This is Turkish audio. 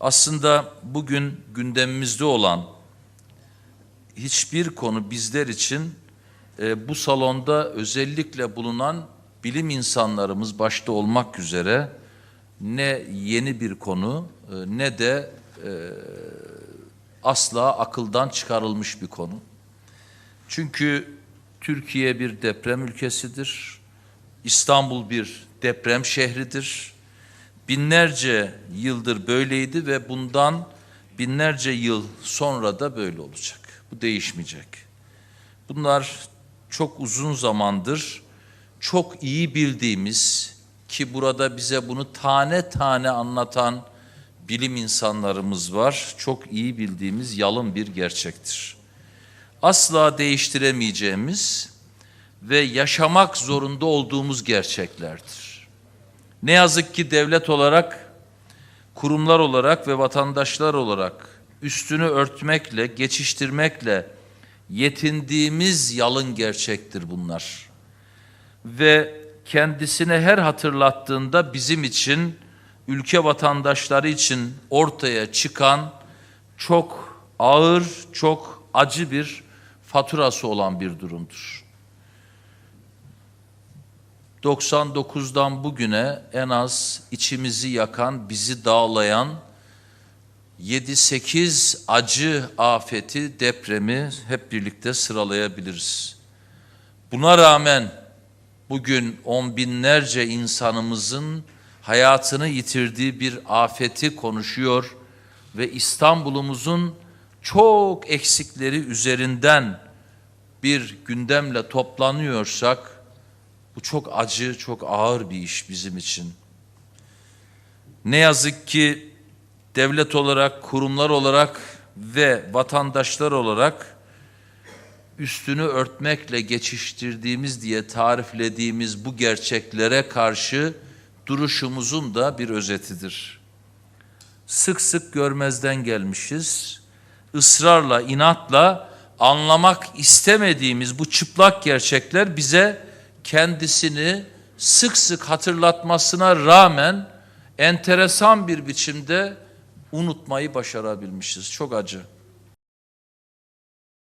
Aslında bugün gündemimizde olan hiçbir konu bizler için e, bu salonda özellikle bulunan bilim insanlarımız başta olmak üzere ne yeni bir konu e, ne de e, asla akıldan çıkarılmış bir konu. Çünkü Türkiye bir deprem ülkesidir. İstanbul bir deprem şehridir. Binlerce yıldır böyleydi ve bundan binlerce yıl sonra da böyle olacak. Bu değişmeyecek. Bunlar çok uzun zamandır çok iyi bildiğimiz ki burada bize bunu tane tane anlatan bilim insanlarımız var. Çok iyi bildiğimiz yalın bir gerçektir. Asla değiştiremeyeceğimiz ve yaşamak zorunda olduğumuz gerçeklerdir. Ne yazık ki devlet olarak, kurumlar olarak ve vatandaşlar olarak üstünü örtmekle, geçiştirmekle yetindiğimiz yalın gerçektir bunlar. Ve kendisine her hatırlattığında bizim için, ülke vatandaşları için ortaya çıkan çok ağır, çok acı bir faturası olan bir durumdur. 99'dan bugüne en az içimizi yakan, bizi dağlayan 7-8 acı afeti, depremi hep birlikte sıralayabiliriz. Buna rağmen bugün on binlerce insanımızın hayatını yitirdiği bir afeti konuşuyor ve İstanbul'umuzun çok eksikleri üzerinden bir gündemle toplanıyorsak bu çok acı, çok ağır bir iş bizim için. Ne yazık ki devlet olarak, kurumlar olarak ve vatandaşlar olarak üstünü örtmekle geçiştirdiğimiz diye tariflediğimiz bu gerçeklere karşı duruşumuzun da bir özetidir. Sık sık görmezden gelmişiz. Israrla, inatla anlamak istemediğimiz bu çıplak gerçekler bize kendisini sık sık hatırlatmasına rağmen enteresan bir biçimde unutmayı başarabilmişiz. Çok acı.